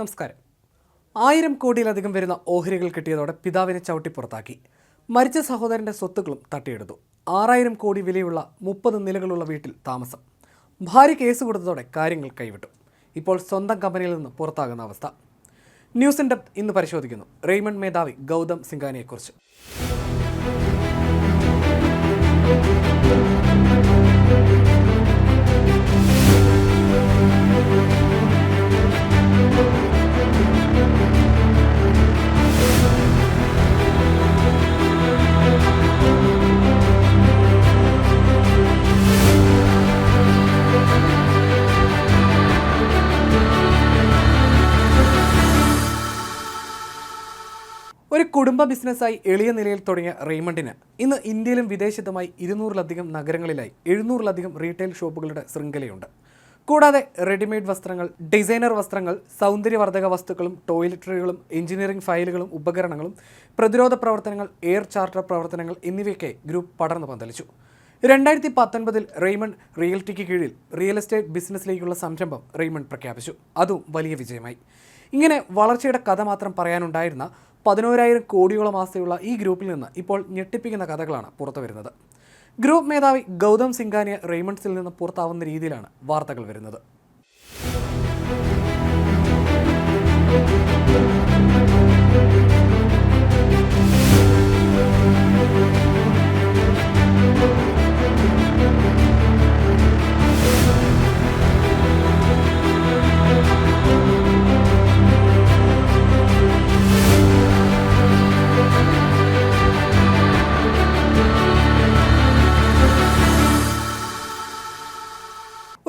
നമസ്കാരം. ആയിരം കോടിയിലധികം വരുന്ന ഓഹരികൾ കിട്ടിയതോടെ പിതാവിനെ ചവിട്ടി പുറത്താക്കി. മരിച്ച സഹോദരന്റെ സ്വത്തുക്കളും തട്ടിയെടുത്തു. ആറായിരം കോടി വിലയുള്ള മുപ്പത് നിലകളുള്ള വീട്ടിൽ താമസം. ഭാര്യ കേസ് കൊടുത്തതോടെ കാര്യങ്ങൾ കൈവിട്ടു. ഇപ്പോൾ സ്വന്തം കമ്പനിയിൽ നിന്ന് പുറത്താകുന്ന അവസ്ഥ. ന്യൂസ് ഇൻ ഇന്ന് പരിശോധിക്കുന്നു. റെയ്മണ്ട് മേധാവി ഗൗതം സിംഗാനിയെക്കുറിച്ച്. കുടുംബ ബിസിനസ്സായി എളിയ നിലയിൽ തുടങ്ങിയ റെയ്മണ്ടിന് ഇന്ന് ഇന്ത്യയിലും വിദേശത്തുമായി ഇരുന്നൂറിലധികം നഗരങ്ങളിലായി എഴുന്നൂറിലധികം റീറ്റെയിൽ ഷോപ്പുകളുടെ ശൃംഖലയുണ്ട്. കൂടാതെ റെഡിമെയ്ഡ് വസ്ത്രങ്ങൾ ഡിസൈനർ വസ്ത്രങ്ങൾ സൗന്ദര്യവർദ്ധക വസ്തുക്കളും ടോയ്ലറ്ററികളും എഞ്ചിനീയറിംഗ് ഫയലുകളും ഉപകരണങ്ങളും പ്രതിരോധ പ്രവർത്തനങ്ങൾ എയർ ചാർട്ടർ പ്രവർത്തനങ്ങൾ എന്നിവയൊക്കെ ഗ്രൂപ്പ് പടർന്നു പന്തലിച്ചു. രണ്ടായിരത്തി പത്തൊൻപതിൽ റെയ്മണ്ട് റിയൽറ്റിക്ക് കീഴിൽ റിയൽ എസ്റ്റേറ്റ് ബിസിനസ്സിലേക്കുള്ള സംരംഭം റെയ്മണ്ട് പ്രഖ്യാപിച്ചു. അതും വലിയ വിജയമായി. ഇങ്ങനെ വളർച്ചയുടെ കഥ മാത്രം പറയാനുണ്ടായിരുന്ന പതിനോരായിരം കോടിയോളം ആസ്തയുള്ള ഈ ഗ്രൂപ്പിൽ നിന്ന് ഇപ്പോൾ ഞെട്ടിപ്പിക്കുന്ന കഥകളാണ് പുറത്തു വരുന്നത്. ഗ്രൂപ്പ് മേധാവി ഗൗതം സിംഗാനിയ റെയ്മണ്ട്സിൽ നിന്ന് പുറത്താവുന്ന രീതിയിലാണ് വാർത്തകൾ വരുന്നത്.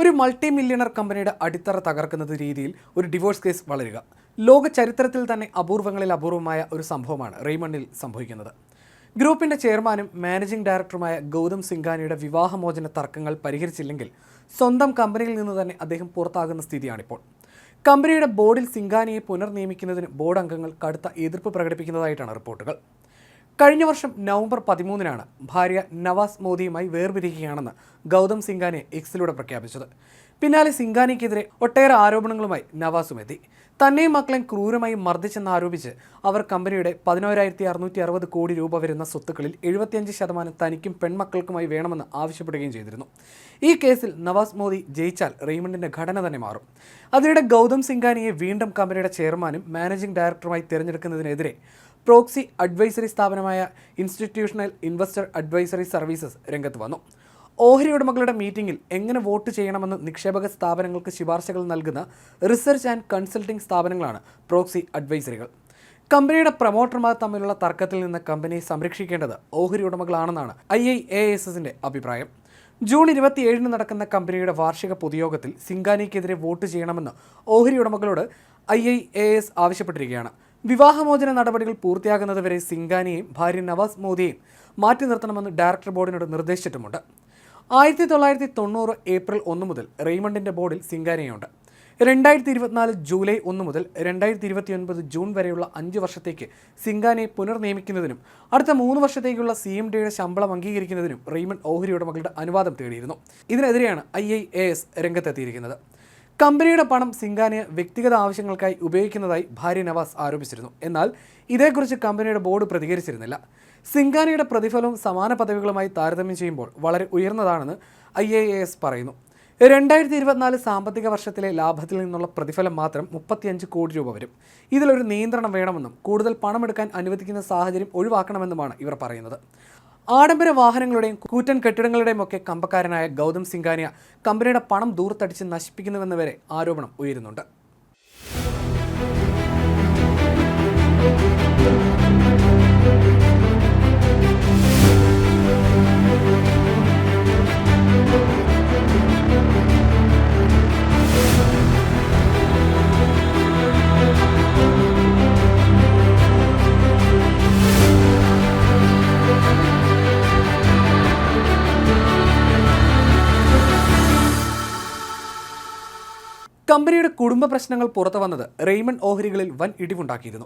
ഒരു മൾട്ടി മില്യണർ കമ്പനിയുടെ അടിത്തറ തകർക്കുന്നത് രീതിയിൽ ഒരു ഡിവോഴ്സ് കേസ് വളരുക. ലോക ചരിത്രത്തിൽ തന്നെ അപൂർവങ്ങളിൽ അപൂർവമായ ഒരു സംഭവമാണ് റെയ്മണ്ണിൽ സംഭവിക്കുന്നത്. ഗ്രൂപ്പിന്റെ ചെയർമാനും മാനേജിംഗ് ഡയറക്ടറുമായ ഗൗതം സിംഗാനിയുടെ വിവാഹമോചന തർക്കങ്ങൾ പരിഹരിച്ചില്ലെങ്കിൽ സ്വന്തം കമ്പനിയിൽ നിന്ന് തന്നെ അദ്ദേഹം പുറത്താകുന്ന സ്ഥിതിയാണിപ്പോൾ. കമ്പനിയുടെ ബോർഡിൽ സിംഗാനിയെ പുനർനിയമിക്കുന്നതിന് ബോർഡ് അംഗങ്ങൾ കടുത്ത എതിർപ്പ് പ്രകടിപ്പിക്കുന്നതായിട്ടാണ് റിപ്പോർട്ടുകൾ. കഴിഞ്ഞ വർഷം നവംബർ പതിമൂന്നിനാണ് ഭാര്യ നവാസ് മോദിയുമായി വേർപിരിയുകയാണെന്ന് ഗൗതം സിംഗാനെ എക്സിലൂടെ പ്രഖ്യാപിച്ചത്. പിന്നാലെ സിംഗാനിക്കെതിരെ ഒട്ടേറെ ആരോപണങ്ങളുമായി നവാസും എത്തി. തന്നെയും മക്കളെയും ക്രൂരമായി മർദ്ദിച്ചെന്ന് ആരോപിച്ച് അവർ കമ്പനിയുടെ പതിനോരായിരത്തി അറുന്നൂറ്റി അറുപത് കോടി രൂപ വരുന്ന സ്വത്തുക്കളിൽ എഴുപത്തിയഞ്ച് ശതമാനം തനിക്കും പെൺമക്കൾക്കുമായി വേണമെന്ന് ആവശ്യപ്പെടുകയും ചെയ്തിരുന്നു. ഈ കേസിൽ നവാസ് മോദി ജയിച്ചാൽ റെയ്മണ്ടിന്റെ ഘടന തന്നെ മാറും. അതിനിടെ ഗൗതം സിംഗാനിയെ വീണ്ടും കമ്പനിയുടെ ചെയർമാനും മാനേജിംഗ് ഡയറക്ടറുമായി തിരഞ്ഞെടുക്കുന്നതിനെതിരെ പ്രോക്സി അഡ്വൈസറി സ്ഥാപനമായ ഇൻസ്റ്റിറ്റ്യൂഷണൽ ഇൻവെസ്റ്റർ അഡ്വൈസറി സർവീസസ് രംഗത്ത് വന്നു. ഓഹരി ഉടമകളുടെ മീറ്റിംഗിൽ എങ്ങനെ വോട്ട് ചെയ്യണമെന്ന് നിക്ഷേപക സ്ഥാപനങ്ങൾക്ക് ശുപാർശകൾ നൽകുന്ന റിസർച്ച് ആൻഡ് കൺസൾട്ടിംഗ് സ്ഥാപനങ്ങളാണ് പ്രോക്സി അഡ്വൈസറികൾ. കമ്പനിയുടെ പ്രൊമോട്ടർമാർ തമ്മിലുള്ള തർക്കത്തിൽ നിന്ന് കമ്പനിയെ സംരക്ഷിക്കേണ്ടത് ഓഹരി ഉടമകളാണെന്നാണ് ഐ ഐ എ എസ് എസിന്റെ അഭിപ്രായം. ജൂൺ ഇരുപത്തിയേഴിന് നടക്കുന്ന കമ്പനിയുടെ വാർഷിക പൊതുയോഗത്തിൽ സിംഗാനിക്കെതിരെ വോട്ട് ചെയ്യണമെന്ന് ഓഹരി ഉടമകളോട് ഐ ഐ എ എസ് ആവശ്യപ്പെട്ടിരിക്കുകയാണ്. വിവാഹമോചന നടപടികൾ പൂർത്തിയാകുന്നതുവരെ സിംഗാനിയെയും ഭാര്യ നവാസ് മോദിയെയും മാറ്റി നിർത്തണമെന്ന് ഡയറക്ടർ ബോർഡിനോട് നിർദ്ദേശിച്ചിട്ടുമുണ്ട്. ആയിരത്തി തൊള്ളായിരത്തി തൊണ്ണൂറ് ഏപ്രിൽ ഒന്ന് മുതൽ റെയ്മണ്ടിന്റെ ബോർഡിൽ സിംഗാനിയുണ്ട് രണ്ടായിരത്തി ഇരുപത്തിനാല് ജൂലൈ ഒന്ന് മുതൽ രണ്ടായിരത്തി ഇരുപത്തി ഒൻപത് ജൂൺ വരെയുള്ള അഞ്ച് വർഷത്തേക്ക് സിംഗാനെ പുനർനിയമിക്കുന്നതിനും അടുത്ത മൂന്ന് വർഷത്തേക്കുള്ള സി എം ഡിയുടെ ശമ്പളം അംഗീകരിക്കുന്നതിനും റെയ്മണ്ട് ഓഹരി ഉടമകളുടെ അനുവാദം തേടിയിരുന്നു. ഇതിനെതിരെയാണ് ഐ ഐ എ എസ് രംഗത്തെത്തിയിരിക്കുന്നത്. കമ്പനിയുടെ പണം സിംഗാനിയ വ്യക്തിഗത ആവശ്യങ്ങൾക്കായി ഉപയോഗിക്കുന്നതായി ഭാര്യ നവാസ് ആരോപിച്ചിരുന്നു. എന്നാൽ ഇതേക്കുറിച്ച് കമ്പനിയുടെ ബോർഡ് പ്രതികരിച്ചിരുന്നില്ല. സിംഗാനിയുടെ പ്രതിഫലവും സമാന പദവികളുമായി താരതമ്യം ചെയ്യുമ്പോൾ വളരെ ഉയർന്നതാണെന്ന് ഐ എ എസ് പറയുന്നു. രണ്ടായിരത്തി ഇരുപത്തിനാല് സാമ്പത്തിക വർഷത്തിലെ ലാഭത്തിൽ നിന്നുള്ള പ്രതിഫലം മാത്രം മുപ്പത്തിയഞ്ച് കോടി രൂപ വരും. ഇതിലൊരു നിയന്ത്രണം വേണമെന്നും കൂടുതൽ പണമെടുക്കാൻ അനുവദിക്കുന്ന സാഹചര്യം ഒഴിവാക്കണമെന്നുമാണ് ഇവർ പറയുന്നത്. ആഡംബര വാഹനങ്ങളുടെയും കൂറ്റൻ കെട്ടിടങ്ങളുടെയും ഒക്കെ കമ്പക്കാരനായ ഗൗതം സിംഗാനിയ കമ്പനിയുടെ പണം ദൂർത്തടിച്ച് നശിപ്പിക്കുന്നുവെന്ന് വരെ ആരോപണം ഉയരുന്നുണ്ട്. കുടുംബ പ്രശ്നങ്ങൾ പുറത്തു വന്നത് റെയ്മണ്ട് ഓഹരികളിൽ വൻ ഇടിവുണ്ടാക്കിയിരുന്നു.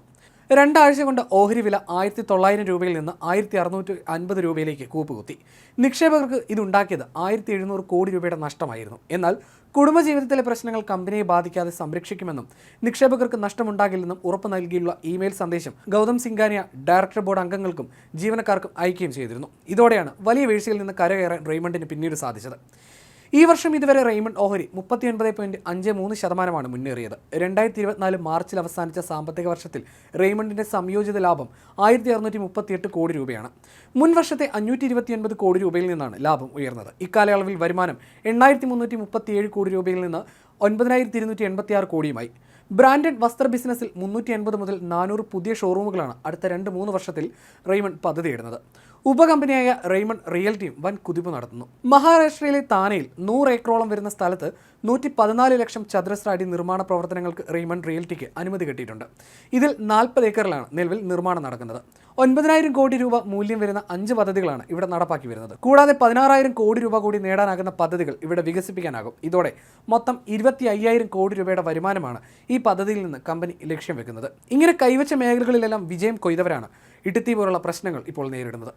രണ്ടാഴ്ച കൊണ്ട് ഓഹരി വില ആയിരത്തി തൊള്ളായിരം രൂപയിൽ നിന്ന് ആയിരത്തി അറുന്നൂറ്റി അൻപത് രൂപയിലേക്ക് കൂപ്പുകുത്തി. നിക്ഷേപകർക്ക് ഇതുണ്ടാക്കിയത് ആയിരത്തി എഴുന്നൂറ് കോടി രൂപയുടെ നഷ്ടമായിരുന്നു. എന്നാൽ കുടുംബജീവിതത്തിലെ പ്രശ്നങ്ങൾ കമ്പനിയെ ബാധിക്കാതെ സംരക്ഷിക്കുമെന്നും നിക്ഷേപകർക്ക് നഷ്ടമുണ്ടാകില്ലെന്നും ഉറപ്പ് നൽകിയുള്ള ഇമെയിൽ സന്ദേശം ഗൗതം സിംഗാനിയ ഡയറക്ടർ ബോർഡ് അംഗങ്ങൾക്കും ജീവനക്കാർക്കും അയക്കുകയും ചെയ്തിരുന്നു. ഇതോടെയാണ് വലിയ വീഴ്ചയിൽ നിന്ന് കരകയറാൻ റെയ്മണ്ടിന് പിന്നീട് സാധിച്ചത്. ഈ വർഷം ഇതുവരെ റെയ്മണ്ട് ഓഹരി മുപ്പത്തി ഒൻപത് പോയിന്റ് അഞ്ച് മൂന്ന് ശതമാനമാണ് മുന്നേറിയത്. രണ്ടായിരത്തി ഇരുപത്തിനാല് മാർച്ചിൽ അവസാനിച്ച സാമ്പത്തിക വർഷത്തിൽ റെയ്മണ്ടിന്റെ സംയോജിത ലാഭം ആയിരത്തി അറുന്നൂറ്റി മുപ്പത്തിയെട്ട് കോടി രൂപയാണ്. മുൻ വർഷത്തെ അഞ്ഞൂറ്റി ഇരുപത്തിയൊൻപത് കോടി രൂപയിൽ നിന്നാണ് ലാഭം ഉയർന്നത്. ഇക്കാലയളവിൽ വരുമാനം എണ്ണായിരത്തി മുന്നൂറ്റി മുപ്പത്തിയേഴ് കോടി രൂപയിൽ നിന്ന് ഒൻപതിനായിരത്തി ഇരുന്നൂറ്റി എൺപത്തി ആറ് കോടിയുമായി. ബ്രാൻഡഡ് വസ്ത്ര ബിസിനസ്സിൽ മുന്നൂറ്റി എൺപത് മുതൽ നാനൂറ് പുതിയ ഷോറൂമുകളാണ് അടുത്ത രണ്ട് മൂന്ന് വർഷത്തിൽ റെയ്മണ്ട് പദ്ധതിയിടുന്നത്. ഉപകമ്പനിയായ റെയ്മണ്ട് റിയൽറ്റിയും വൻ കുതിപ്പ് നടത്തുന്നു. മഹാരാഷ്ട്രയിലെ താനയിൽ നൂറ് ഏക്കറോളം വരുന്ന സ്ഥലത്ത് നൂറ്റി പതിനാല് ലക്ഷം ചതുരശ്ര അടി നിർമ്മാണ പ്രവർത്തനങ്ങൾക്ക് റെയ്മണ്ട് റിയൽറ്റിക്ക് അനുമതി കിട്ടിയിട്ടുണ്ട്. ഇതിൽ നാൽപ്പത് ഏക്കറിലാണ് നിലവിൽ നിർമ്മാണം നടക്കുന്നത്. ഒൻപതിനായിരം കോടി രൂപ മൂല്യം വരുന്ന അഞ്ച് പദ്ധതികളാണ് ഇവിടെ നടപ്പാക്കി വരുന്നത്. കൂടാതെ പതിനാറായിരം കോടി രൂപ കൂടി നേടാനാകുന്ന പദ്ധതികൾ ഇവിടെ വികസിപ്പിക്കാനാകും. ഇതോടെ മൊത്തം ഇരുപത്തി അയ്യായിരം കോടി രൂപയുടെ വരുമാനമാണ് ഈ പദ്ധതിയിൽ നിന്ന് കമ്പനി ലക്ഷ്യം വെക്കുന്നത്. ഇങ്ങനെ കൈവച്ച മേഖലകളിലെല്ലാം വിജയം കൊയ്തവരാണ് ഇടുത്തി പോലുള്ള പ്രശ്നങ്ങൾ ഇപ്പോൾ നേരിടുന്നത്.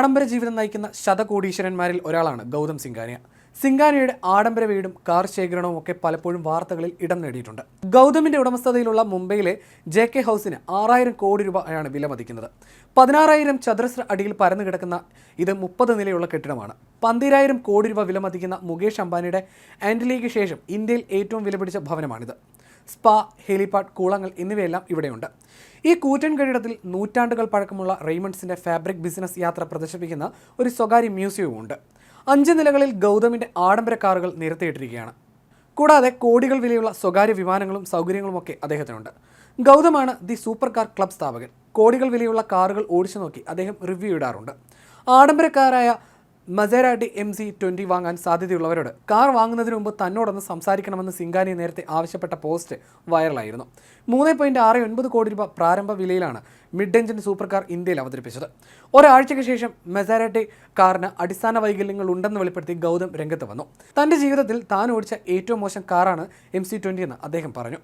ആഡംബര ജീവിതം നയിക്കുന്ന ശതകോടീശ്വരന്മാരിൽ ഒരാളാണ് ഗൗതം സിംഗാനിയ. സിംഗാനിയുടെ ആഡംബര വീടും കാർ ശേഖരണവും ഒക്കെ പലപ്പോഴും വാർത്തകളിൽ ഇടം നേടിയിട്ടുണ്ട്. ഗൗതമിന്റെ ഉടമസ്ഥതയിലുള്ള മുംബൈയിലെ ജെ കെ ഹൗസിന് ആറായിരം കോടി രൂപയാണ് വിലമതിക്കുന്നത് പതിനാറായിരം ചതുരശ്ര അടിയിൽ പരന്നു കിടക്കുന്ന ഇത് മുപ്പത് നിലയുള്ള കെട്ടിടമാണ്. പന്തിരായിരം കോടി രൂപ വില മതിക്കുന്ന മുകേഷ് അംബാനിയുടെ ആൻഡലിക്ക് ശേഷം ഇന്ത്യയിൽ ഏറ്റവും വിലപിടിച്ച ഭവനമാണിത്. സ്പാ ഹെലിപാഡ് കൂളങ്ങൾ എന്നിവയെല്ലാം ഇവിടെയുണ്ട്. ഈ കൂറ്റൻ കെട്ടിടത്തിൽ നൂറ്റാണ്ടുകൾ പഴക്കമുള്ള റെയ്മണ്ട്സിന്റെ ഫാബ്രിക് ബിസിനസ് യാത്ര പ്രദർശിപ്പിക്കുന്ന ഒരു സ്വകാര്യ മ്യൂസിയവും ഉണ്ട്. അഞ്ച് നിലകളിൽ ഗൗതമിന്റെ ആഡംബര കാറുകൾ നിരത്തിയിട്ടിരിക്കുകയാണ്. കൂടാതെ കോടികൾ വിലയുള്ള സ്വകാര്യ വിമാനങ്ങളും സൗകര്യങ്ങളുമൊക്കെ അദ്ദേഹത്തിനുണ്ട്. ഗൗതമാണ് ദി സൂപ്പർ കാർ ക്ലബ് സ്ഥാപകൻ. കോടികൾ വിലയുള്ള കാറുകൾ ഓടിച്ചു നോക്കി അദ്ദേഹം റിവ്യൂ ഇടാറുണ്ട്. ആഡംബരക്കാരായ മസേരാട്ടി എം സി ട്വന്റി വാങ്ങാൻ സാധ്യതയുള്ളവരോട് കാർ വാങ്ങുന്നതിന് മുമ്പ് തന്നോടൊന്ന് സംസാരിക്കണമെന്ന് സിംഗാനി നേരത്തെ ആവശ്യപ്പെട്ട പോസ്റ്റ് വൈറലായിരുന്നു. മൂന്ന് പോയിന്റ് ആറ് ഒൻപത് കോടി രൂപ പ്രാരംഭ വിലയിലാണ് മിഡ് എഞ്ചിൻ സൂപ്പർ കാർ ഇന്ത്യയിൽ അവതരിപ്പിച്ചത്. ഒരാഴ്ചയ്ക്ക് ശേഷം മെസാരാട്ടി കാറിന് അടിസ്ഥാന വൈകല്യങ്ങൾ ഉണ്ടെന്ന് വെളിപ്പെടുത്തി ഗൗതം രംഗത്ത് വന്നു. തന്റെ ജീവിതത്തിൽ താൻ ഓടിച്ച ഏറ്റവും മോശം കാറാണ് എം സി ട്വന്റി എന്ന് അദ്ദേഹം പറഞ്ഞു.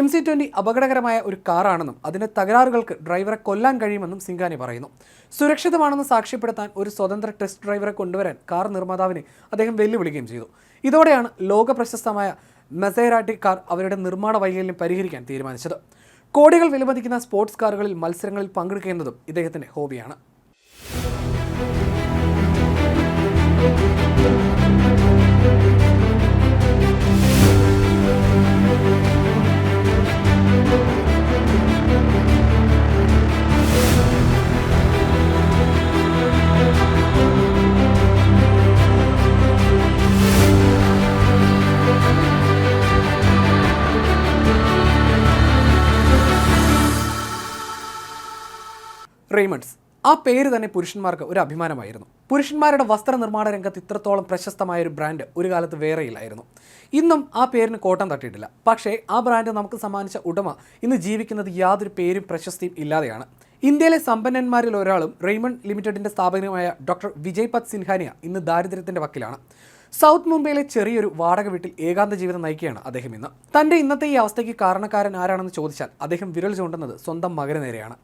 എം സി ട്വന്റി അപകടകരമായ ഒരു കാറാണെന്നും അതിന്റെ തകരാറുകൾക്ക് ഡ്രൈവറെ കൊല്ലാൻ കഴിയുമെന്നും സിംഗാനി പറയുന്നു. സുരക്ഷിതമാണെന്ന് സാക്ഷ്യപ്പെടുത്താൻ ഒരു സ്വതന്ത്ര ടെസ്റ്റ് ഡ്രൈവറെ കൊണ്ടുവരാൻ കാർ നിർമ്മാതാവിനെ അദ്ദേഹം വെല്ലുവിളിക്കുകയും ചെയ്തു. ഇതോടെയാണ് ലോക പ്രശസ്തമായ മെസൈറാട്ടി കാർ അവരുടെ നിർമ്മാണ വൈകല്യം പരിഹരിക്കാൻ തീരുമാനിച്ചത്. കോടികൾ വിലമതിക്കുന്ന സ്പോർട്സ് കാറുകളിൽ മത്സരങ്ങളിൽ പങ്കെടുക്കുന്നതും ഇദ്ദേഹത്തിന്റെ ഹോബിയാണ്. റെയ്മണ്ട്സ്. ആ പേര് തന്നെ പുരുഷന്മാർക്ക് ഒരു അഭിമാനമായിരുന്നു. പുരുഷന്മാരുടെ വസ്ത്രനിർമ്മാണ രംഗത്ത് ഇത്രത്തോളം പ്രശസ്തമായ ഒരു ബ്രാൻഡ് ഒരു കാലത്ത് വേറെയില്ലായിരുന്നു ഇന്നും ആ പേരിന് കോട്ടം തട്ടിയിട്ടില്ല. പക്ഷേ ആ ബ്രാൻഡ് നമുക്ക് സമ്മാനിച്ച ഉടമ ഇന്ന് ജീവിക്കുന്നത് യാതൊരു പേരും പ്രശസ്തിയും ഇല്ലാതെയാണ്. ഇന്ത്യയിലെ സമ്പന്നന്മാരിൽ ഒരാളും റെയ്മണ്ട് ലിമിറ്റഡിന്റെ സ്ഥാപകനുമായ ഡോക്ടർ വിജയ് പത് സിൻഹാനിയ ഇന്ന് ദാരിദ്ര്യത്തിന്റെ വക്കിലാണ്. സൗത്ത് മുംബൈയിലെ ചെറിയൊരു വാടക വീട്ടിൽ ഏകാന്ത ജീവിതം നയിക്കുകയാണ് അദ്ദേഹം ഇന്ന്. തന്റെ ഇന്നത്തെ ഈ അവസ്ഥയ്ക്ക് കാരണക്കാരൻ ആരാണെന്ന് ചോദിച്ചാൽ അദ്ദേഹം വിരൽ ചൂണ്ടുന്നത് സ്വന്തം മകന് നേരെയാണ്.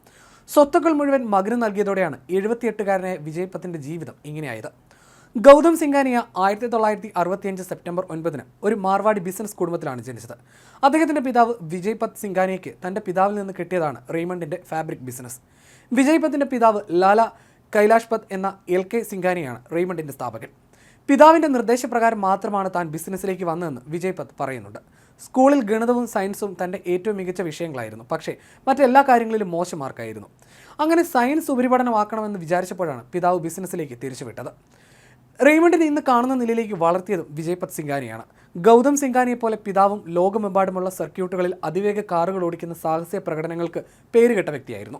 സ്വത്തുക്കൾ മുഴുവൻ മകന് നൽകിയതോടെയാണ് എഴുപത്തിയെട്ടുകാരനെ വിജയ് പത്തിന്റെ ജീവിതം ഇങ്ങനെയായത്. ഗൗതം സിംഗാനിയ ആയിരത്തി തൊള്ളായിരത്തി അറുപത്തിയഞ്ച് സെപ്റ്റംബർ ഒൻപതിന് ഒരു മാർവാടി ബിസിനസ് കുടുംബത്തിലാണ് ജനിച്ചത്. അദ്ദേഹത്തിന്റെ പിതാവ് വിജയ് പത് സിംഗാനിയയ്ക്ക് തന്റെ പിതാവിൽ നിന്ന് കിട്ടിയതാണ് റെയ്മണ്ടിന്റെ ഫാബ്രിക് ബിസിനസ്. വിജയ് പിതാവ് ലാല കൈലാഷ് പത് എന്ന എൽ കെ സിംഗാനിയാണ് റെയ്മണ്ടിന്റെ സ്ഥാപകൻ. പിതാവിന്റെ നിർദ്ദേശപ്രകാരം മാത്രമാണ് താൻ ബിസിനസ്സിലേക്ക് വന്നതെന്ന് വിജയ് പറയുന്നുണ്ട്. സ്കൂളിൽ ഗണിതവും സയൻസും തന്റെ ഏറ്റവും മികച്ച വിഷയങ്ങളായിരുന്നു. പക്ഷേ മറ്റെല്ലാ കാര്യങ്ങളിലും മോശം മാർക്കായിരുന്നു. അങ്ങനെ സയൻസ് ഉപരിപഠനമാക്കണമെന്ന് വിചാരിച്ചപ്പോഴാണ് പിതാവ് ബിസിനസ്സിലേക്ക് തിരിച്ചുവിട്ടത്. റെയ്മണ്ടിനെ ഇന്ന് കാണുന്ന നിലയിലേക്ക് വളർത്തിയതും വിജയ്പത് സിംഗാനിയാണ്. ഗൗതം സിംഗാനിയെ പോലെ പിതാവും ലോകമെമ്പാടുമുള്ള സർക്യൂട്ടുകളിൽ അതിവേഗ കാറുകൾ ഓടിക്കുന്ന സാഹസിക പ്രകടനങ്ങൾക്ക് പേരുകെട്ട വ്യക്തിയായിരുന്നു.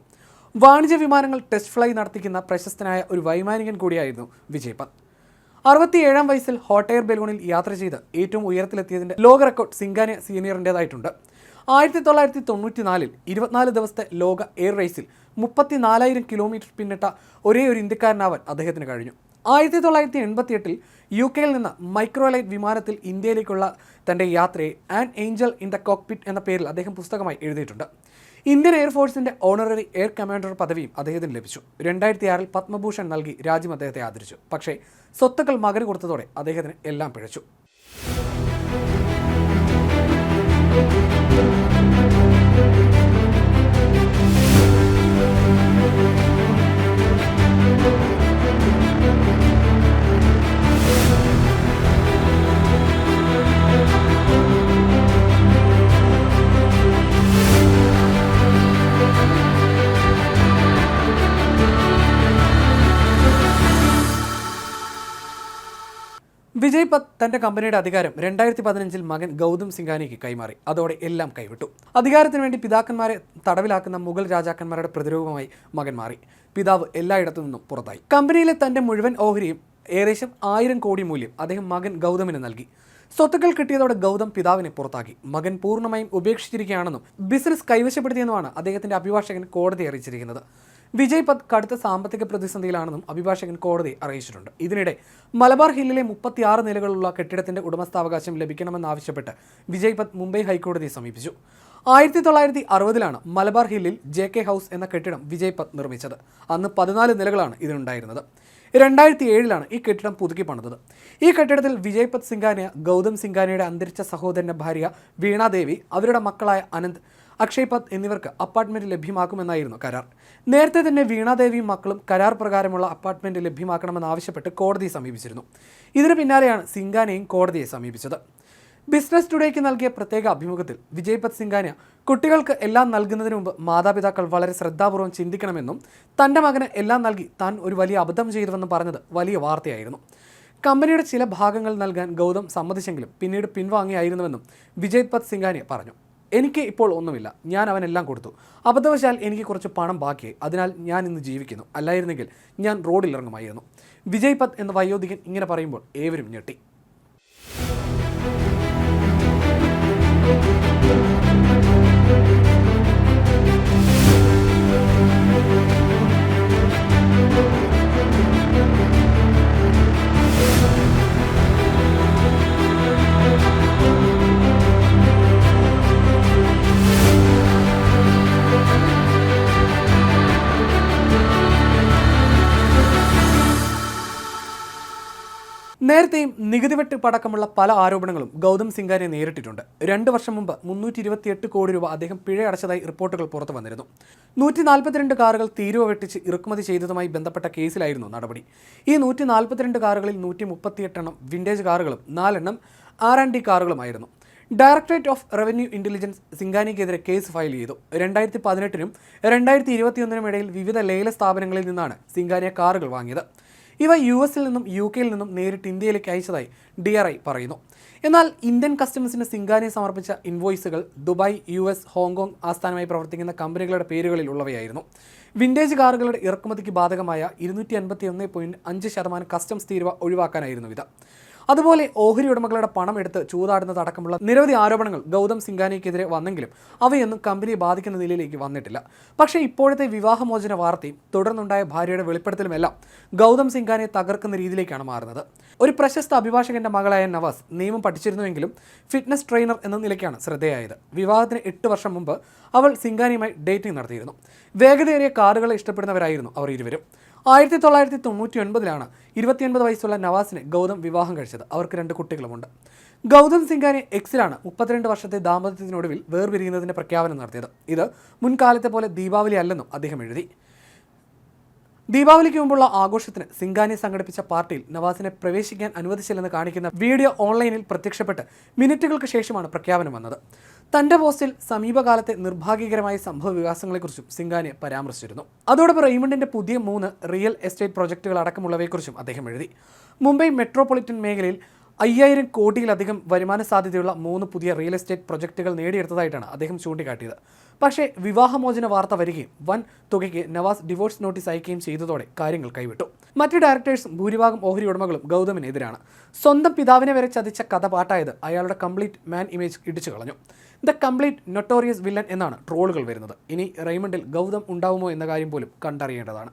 വാണിജ്യ വിമാനങ്ങൾ ടെസ്റ്റ് ഫ്ലൈ നടത്തിക്കുന്ന പ്രശസ്തനായ ഒരു വൈമാനികൻ കൂടിയായിരുന്നു വിജയ് പന്ത് അറുപത്തിയേഴാം വയസ്സിൽ ഹോട്ട് എയർ ബലൂണിൽ യാത്ര ചെയ്ത് ഏറ്റവും ഉയരത്തിലെത്തിയതിന്റെ ലോക റെക്കോർഡ് സിംഗാനിയ സീനിയറിന്റെതായിട്ടുണ്ട് ആയിരത്തി തൊള്ളായിരത്തി തൊണ്ണൂറ്റിനാലിൽ ഇരുപത്തിനാല് ദിവസത്തെ ലോക എയർ റേസിൽ മുപ്പത്തിനാലായിരം കിലോമീറ്റർ പിന്നിട്ട ഒരേ ഒരു ഇന്ത്യക്കാരനാവാൻ അദ്ദേഹത്തിന് കഴിഞ്ഞു. ആയിരത്തി തൊള്ളായിരത്തി എൺപത്തിയെട്ടിൽ യു കെയിൽ നിന്ന് മൈക്രോലൈറ്റ് വിമാനത്തിൽ ഇന്ത്യയിലേക്കുള്ള തന്റെ യാത്രയെ an angel in the cockpit എന്ന പേരിൽ അദ്ദേഹം പുസ്തകമായി എഴുതിയിട്ടുണ്ട്. ഇന്ത്യൻ എയർഫോഴ്സിന്റെ ഓണററി എയർ കമാൻഡർ പദവിയും അദ്ദേഹത്തിന് ലഭിച്ചു. രണ്ടായിരത്തി ആറിൽ പത്മഭൂഷൺ നൽകി രാജ്യം അദ്ദേഹത്തെ ആദരിച്ചു. പക്ഷേ സ്വത്തുക്കൾ മകന് കൊടുത്തതോടെ അദ്ദേഹത്തിന് എല്ലാം പിഴച്ചു. വിജയ് പത്ത് തന്റെ കമ്പനിയുടെ അധികാരം രണ്ടായിരത്തി പതിനഞ്ചിൽ മകൻ ഗൗതം സിംഗാനിക്ക് കൈമാറി. അതോടെ എല്ലാം കൈവിട്ടു. അധികാരത്തിന് വേണ്ടി പിതാക്കന്മാരെ തടവിലാക്കുന്ന മുഗൾ രാജാക്കന്മാരുടെ പ്രതിരൂപമായി മകൻ മാറി. പിതാവ് എല്ലായിടത്തു നിന്നും പുറത്തായി. കമ്പനിയിലെ തന്റെ മുഴുവൻ ഓഹരിയും ഏകദേശം ആയിരം കോടി മൂല്യം അദ്ദേഹം മകൻ ഗൗതമിന് നൽകി. സ്വത്തുക്കൾ കിട്ടിയതോടെ ഗൗതം പിതാവിനെ പുറത്താക്കി. മകൻ പൂർണമായും ഉപേക്ഷിച്ചിരിക്കുകയാണെന്നും ബിസിനസ് കൈവശപ്പെടുത്തിയെന്നുമാണ് അദ്ദേഹത്തിന്റെ അഭിഭാഷകൻ കോടതി അറിയിച്ചിരിക്കുന്നത്. വിജയ് പത് കടുത്ത സാമ്പത്തിക പ്രതിസന്ധിയിലാണെന്നും അഭിഭാഷകൻ കോടതി അറിയിച്ചിട്ടുണ്ട്. ഇതിനിടെ മലബാർ ഹില്ലിലെ മുപ്പത്തിയാറ് നിലകളുള്ള കെട്ടിടത്തിന്റെ ഉടമസ്ഥാവകാശം ലഭിക്കണമെന്നാവശ്യപ്പെട്ട് വിജയ് പത് മുംബൈ ഹൈക്കോടതിയെ സമീപിച്ചു. ആയിരത്തി തൊള്ളായിരത്തി അറുപതിലാണ് മലബാർ ഹില്ലിൽ ജെ കെ ഹൗസ് എന്ന കെട്ടിടം വിജയ് പത് നിർമ്മിച്ചത്. അന്ന് പതിനാല് നിലകളാണ് ഇതിനുണ്ടായിരുന്നത്. രണ്ടായിരത്തി ഏഴിലാണ് ഈ കെട്ടിടം പുതുക്കി പണിതത്. ഈ കെട്ടിടത്തിൽ വിജയ് പത് സിംഗാനിയ ഗൗതം സിംഗാനിയുടെ അന്തരിച്ച സഹോദരന്റെ ഭാര്യ വീണാദേവി അവരുടെ മക്കളായ അനന്ത് അക്ഷയ് പത് എന്നിവർക്ക് അപ്പാർട്ട്മെന്റ് ലഭ്യമാക്കുമെന്നായിരുന്നു കരാർ. നേരത്തെ തന്നെ വീണാദേവിയും മക്കളും കരാർ പ്രകാരമുള്ള അപ്പാർട്ട്മെന്റ് ലഭ്യമാക്കണമെന്നാവശ്യപ്പെട്ട് കോടതിയെ സമീപിച്ചിരുന്നു. ഇതിനു പിന്നാലെയാണ് സിംഗാനയും കോടതിയെ സമീപിച്ചത്. ബിസിനസ് ടുഡേക്ക് നൽകിയ പ്രത്യേക അഭിമുഖത്തിൽ വിജയ്പത് സിംഗാനിയ കുട്ടികൾക്ക് എല്ലാം നൽകുന്നതിന് മുമ്പ് മാതാപിതാക്കൾ വളരെ ശ്രദ്ധാപൂർവം ചിന്തിക്കണമെന്നും തന്റെ മകന് എല്ലാം നൽകി താൻ ഒരു വലിയ അബദ്ധം ചെയ്തുവെന്ന് പറഞ്ഞത് വലിയ വാർത്തയായിരുന്നു. കമ്പനിയുടെ ചില ഭാഗങ്ങൾ നൽകാൻ ഗൗതം സമ്മതിച്ചെങ്കിലും പിന്നീട് പിൻവാങ്ങിയായിരുന്നുവെന്നും വിജയ് പത് സിംഗാനിയ പറഞ്ഞു. എനിക്ക് ഇപ്പോൾ ഒന്നുമില്ല. ഞാൻ അവനെല്ലാം കൊടുത്തു. അബദ്ധവശാൽ എനിക്ക് കുറച്ച് പണം ബാക്കിയായി. അതിനാൽ ഞാൻ ഇന്ന് ജീവിക്കുന്നു. അല്ലായിരുന്നെങ്കിൽ ഞാൻ റോഡിൽ ഇറങ്ങുമായിരുന്നു വിജയ് പത് എന്ന വയോധികൻ ഇങ്ങനെ പറയുമ്പോൾ ഏവരും ഞെട്ടി. നേരത്തെയും നികുതി വെട്ടിപ്പ് അടക്കമുള്ള പല ആരോപണങ്ങളും ഗൗതം സിംഗാനെ നേരിട്ടിട്ടുണ്ട്. രണ്ട് വർഷം മുമ്പ് മുന്നൂറ്റി ഇരുപത്തിയെട്ട് കോടി രൂപ അദ്ദേഹം പിഴ അടച്ചതായി റിപ്പോർട്ടുകൾ പുറത്തു വന്നിരുന്നു. നൂറ്റി നാൽപ്പത്തിരണ്ട് കാറുകൾ തീരുവ വെട്ടിച്ച് ഇറക്കുമതി ചെയ്തതുമായി ബന്ധപ്പെട്ട കേസിലായിരുന്നു നടപടി. ഈ നൂറ്റി നാൽപ്പത്തിരണ്ട് കാറുകളിൽ നൂറ്റി മുപ്പത്തിയെട്ടെണ്ണം വിന്റേജ് കാറുകളും നാലെണ്ണം ആർ ആൻഡ് ഡി കാറുകളുമായിരുന്നു. ഡയറക്ടറേറ്റ് ഓഫ് റവന്യൂ ഇന്റലിജൻസ് സിംഗാനിക്കെതിരെ കേസ് ഫയൽ ചെയ്തു. രണ്ടായിരത്തി പതിനെട്ടിനും രണ്ടായിരത്തി ഇരുപത്തിയൊന്നിനും ഇടയിൽ വിവിധ ലേല സ്ഥാപനങ്ങളിൽ നിന്നാണ് സിംഗാനിയ കാറുകൾ വാങ്ങിയത്. ഇവ യു എസിൽ നിന്നും യു കെയിൽ നിന്നും നേരിട്ട് ഇന്ത്യയിലേക്ക് അയച്ചതായി ഡി ആർ ഐ പറയുന്നു. എന്നാൽ ഇന്ത്യൻ കസ്റ്റംസിന് സിംഗാനെ സമർപ്പിച്ച ഇൻവോയ്സുകൾ Dubai U S Hong Kong ആസ്ഥാനമായി പ്രവർത്തിക്കുന്ന കമ്പനികളുടെ പേരുകളിൽ ഉള്ളവയായിരുന്നു. വിന്റേജ് കാറുകളുടെ ഇറക്കുമതിക്ക് ബാധകമായ ഇരുന്നൂറ്റി അൻപത്തി ഒന്ന് പോയിന്റ് അഞ്ച് ശതമാനം കസ്റ്റംസ് തീരുവ ഒഴിവാക്കാനായിരുന്നു ഇത്. അതുപോലെ ഓഹരി ഉടമകളുടെ പണം എടുത്ത് ചൂതാടുന്നതടക്കമുള്ള നിരവധി ആരോപണങ്ങൾ ഗൗതം സിംഗാനിക്കെതിരെ വന്നെങ്കിലും അവയൊന്നും കമ്പനിയെ ബാധിക്കുന്ന നിലയിലേക്ക് വന്നിട്ടില്ല. പക്ഷേ ഇപ്പോഴത്തെ വിവാഹമോചന വാർത്തയും തുടർന്നുണ്ടായ ഭാര്യയുടെ വെളിപ്പെടുത്തലുമെല്ലാം ഗൗതം സിംഗാനെ തകർക്കുന്ന രീതിയിലേക്കാണ് മാറുന്നത്. ഒരു പ്രശസ്ത അഭിഭാഷകന്റെ മകളായ നവാസ് നിയമം പഠിച്ചിരുന്നുവെങ്കിലും ഫിറ്റ്നസ് ട്രെയിനർ എന്ന നിലയ്ക്കാണ് ശ്രദ്ധയായത്. വിവാഹത്തിന് എട്ട് വർഷം മുമ്പ് അവൾ സിംഗാനിയുമായി ഡേറ്റിംഗ് നടത്തിയിരുന്നു. വേഗതയേറിയ കാറുകളെ ഇഷ്ടപ്പെടുന്നവരായിരുന്നു അവർ ഇരുവരും. ആയിരത്തി തൊള്ളായിരത്തി തൊണ്ണൂറ്റി ഒൻപതിലാണ് ഇരുപത്തിയൊൻപത് വയസ്സുള്ള നവാസിനെ ഗൗതം വിവാഹം കഴിച്ചത്. അവർക്ക് രണ്ട് കുട്ടികളുമുണ്ട്. ഗൗതം സിംഗാനെ എക്സിലാണ് മുപ്പത്തിരണ്ട് വർഷത്തെ ദാമ്പത്യത്തിനൊടുവിൽ വേർപിരിയുന്നതിന്റെ പ്രഖ്യാപനം നടത്തിയത്. ഇത് മുൻകാലത്തെ പോലെ ദീപാവലി അല്ലെന്നും അദ്ദേഹം എഴുതി. ദീപാവലിക്ക് മുമ്പുള്ള ആഘോഷത്തിന് സിംഗാനി സംഘടിപ്പിച്ച പാർട്ടിയിൽ നവാസിനെ പ്രവേശിക്കാൻ അനുവദിച്ചില്ലെന്ന് കാണിക്കുന്ന വീഡിയോ ഓൺലൈനിൽ പ്രത്യക്ഷപ്പെട്ട് മിനിറ്റുകൾക്ക് ശേഷമാണ് പ്രഖ്യാപനം വന്നത്. തന്റെ പോസ്റ്റിൽ സമീപകാലത്തെ നിർഭാഗ്യകരമായ സംഭവ വികാസങ്ങളെക്കുറിച്ചും സിംഗാനി പരാമർശിച്ചിരുന്നു. അതോടൊപ്പം റെയ്മണ്ടിന്റെ പുതിയ മൂന്ന് റിയൽ എസ്റ്റേറ്റ് പ്രോജക്റ്റുകൾ അടക്കമുള്ളവയെക്കുറിച്ചും അദ്ദേഹം എഴുതി. മുംബൈ മെട്രോപൊളിറ്റൻ മേഖലയിൽ അയ്യായിരം കോടിയിലധികം വരുമാന സാധ്യതയുള്ള മൂന്ന് പുതിയ റിയൽ എസ്റ്റേറ്റ് പ്രൊജക്ടുകൾ നേടിയെടുത്തതായിട്ടാണ് അദ്ദേഹം ചൂണ്ടിക്കാട്ടിയത്. പക്ഷേ വിവാഹമോചന വാർത്ത വരികയും വൻ തുകയ്ക്ക് നവാസ് ഡിവോഴ്സ് നോട്ടീസ് അയക്കുകയും ചെയ്തതോടെ കാര്യങ്ങൾ കൈവിട്ടു. മറ്റ് ഡയറക്ടേഴ്സും ഭൂരിഭാഗം ഓഹരി ഉടമകളും ഗൗതമിനെതിരാണ്. സ്വന്തം പിതാവിനെ വരെ ചതിച്ച കഥ പാട്ടായത് അയാളുടെ കംപ്ലീറ്റ് മാൻ ഇമേജ് ഇടിച്ചു കളഞ്ഞു. ദ കംപ്ലീറ്റ് നൊട്ടോറിയസ് വില്ലൻ എന്നാണ് ട്രോളുകൾ വരുന്നത്. ഇനി റെയ്മണ്ടിൽ ഗൗതം ഉണ്ടാവുമോ എന്ന കാര്യം പോലും കണ്ടറിയേണ്ടതാണ്.